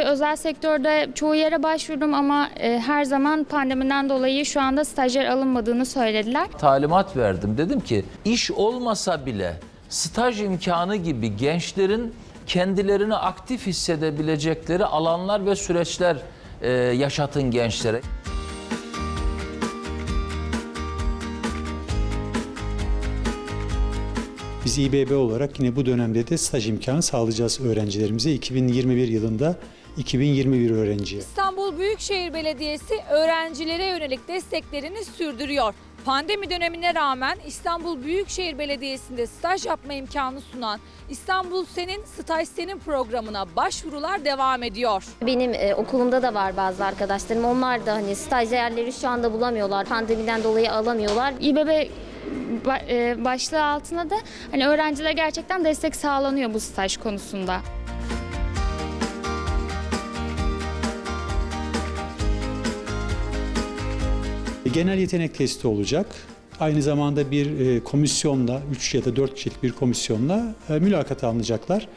gibi özel sektörde çoğu yere başvurdum ama e, her zaman pandemiden dolayı şu anda stajyer alınmadığını söylediler. talimat verdim. Dedim ki iş olmasa bile staj imkanı gibi gençlerin kendilerini aktif hissedebilecekleri alanlar ve süreçler e, yaşatın gençlere. Biz İBB olarak yine bu dönemde de staj imkanı sağlayacağız öğrencilerimize. 2021 yılında 2021 öğrenciye. İstanbul Büyükşehir Belediyesi öğrencilere yönelik desteklerini sürdürüyor. Pandemi dönemine rağmen İstanbul Büyükşehir Belediyesi'nde staj yapma imkanı sunan İstanbul Senin Staj Senin programına başvurular devam ediyor. Benim e, okulumda da var bazı arkadaşlarım. Onlar da hani stajyerleri şu anda bulamıyorlar. Pandemiden dolayı alamıyorlar. İBB e, başlığı altına da hani öğrencilere gerçekten destek sağlanıyor bu staj konusunda. Genel yetenek testi olacak. Aynı zamanda bir e, komisyonla, 3 ya da 4 kişilik bir komisyonla e, mülakata alınacaklar.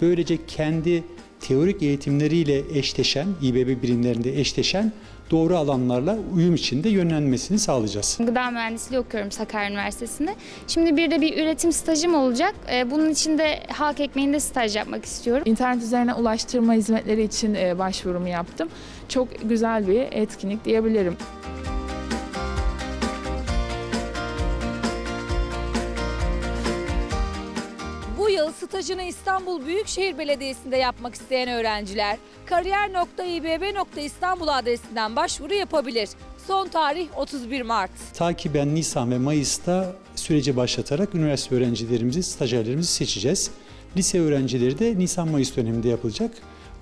Böylece kendi teorik eğitimleriyle eşleşen, İBB birimlerinde eşleşen doğru alanlarla uyum içinde yönlenmesini sağlayacağız. Gıda mühendisliği okuyorum Sakarya Üniversitesi'nde. Şimdi bir de bir üretim stajım olacak. E, bunun için de halk ekmeğinde staj yapmak istiyorum. İnternet üzerine ulaştırma hizmetleri için e, başvurumu yaptım. Çok güzel bir etkinlik diyebilirim. Yıl stajını İstanbul Büyükşehir Belediyesi'nde yapmak isteyen öğrenciler kariyer.ibb.istanbul adresinden başvuru yapabilir. Son tarih 31 Mart. Takiben Nisan ve Mayıs'ta süreci başlatarak üniversite öğrencilerimizi, stajyerlerimizi seçeceğiz. Lise öğrencileri de Nisan-Mayıs döneminde yapılacak.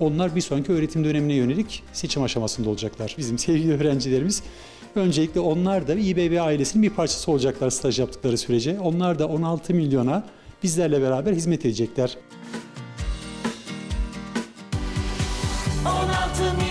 Onlar bir sonraki öğretim dönemine yönelik seçim aşamasında olacaklar. Bizim sevgili öğrencilerimiz öncelikle onlar da İBB ailesinin bir parçası olacaklar staj yaptıkları sürece. Onlar da 16 milyona bizlerle beraber hizmet edecekler. 16 milyon